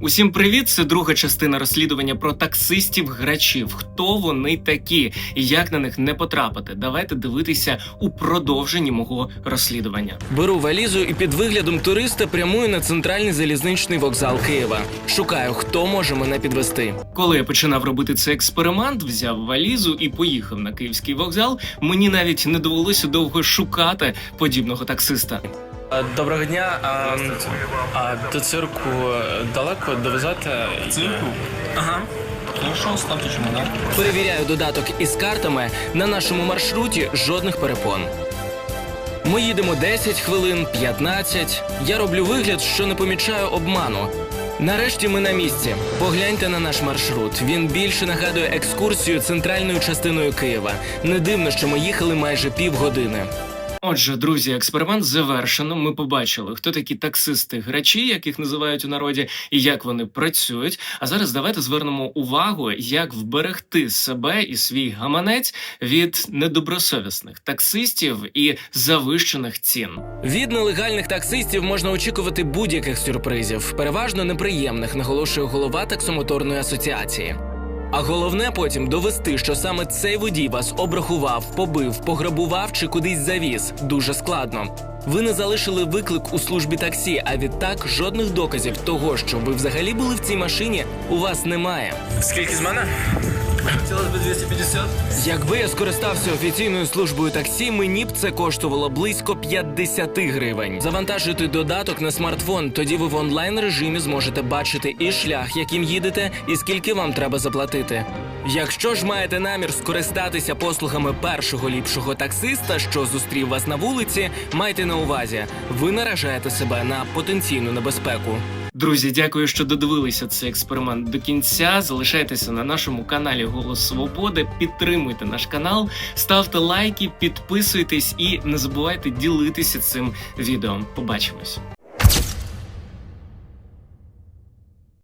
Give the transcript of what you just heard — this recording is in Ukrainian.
Усім привіт! Це друга частина розслідування про таксистів-грачів. Хто вони такі і як на них не потрапити? Давайте дивитися у продовженні мого розслідування. Беру валізу і під виглядом туриста прямую на центральний залізничний вокзал Києва. Шукаю, хто може мене підвести. Коли я починав робити цей експеримент, взяв валізу і поїхав на київський вокзал. Мені навіть не довелося довго шукати подібного таксиста. Доброго дня. А, а до цирку далеко довезете? Цирку? Ага. Хорошо, ставьте чемодан. Перевіряю додаток із картами. На нашому маршруті жодних перепон. Ми їдемо 10 хвилин, 15. Я роблю вигляд, що не помічаю обману. Нарешті ми на місці. Погляньте на наш маршрут. Він більше нагадує екскурсію центральною частиною Києва. Не дивно, що ми їхали майже півгодини. Отже, друзі, експеримент завершено. Ми побачили, хто такі таксисти-грачі, яких називають у народі, і як вони працюють. А зараз давайте звернемо увагу, як вберегти себе і свій гаманець від недобросовісних таксистів і завищених цін. Від нелегальних таксистів можна очікувати будь-яких сюрпризів, переважно неприємних, наголошує голова таксомоторної асоціації. А головне потім довести, що саме цей водій вас обрахував, побив, пограбував чи кудись завіз. Дуже складно. Ви не залишили виклик у службі таксі, а відтак жодних доказів того, що ви взагалі були в цій машині, у вас немає. Скільки з мене? Хотелось бы 250. Якби я скористався офіційною службою таксі, мені б це коштувало близько 50 гривень. Завантажуйте додаток на смартфон, тоді ви в онлайн режимі зможете бачити і шлях, яким їдете, і скільки вам треба заплатити. Якщо ж маєте намір скористатися послугами першого ліпшого таксиста, що зустрів вас на вулиці, майте на увазі, ви наражаєте себе на потенційну небезпеку. Друзі, дякую, що додивилися цей експеримент до кінця. Залишайтеся на нашому каналі Голос Свободи. Підтримуйте наш канал, ставте лайки, підписуйтесь і не забувайте ділитися цим відео. Побачимось.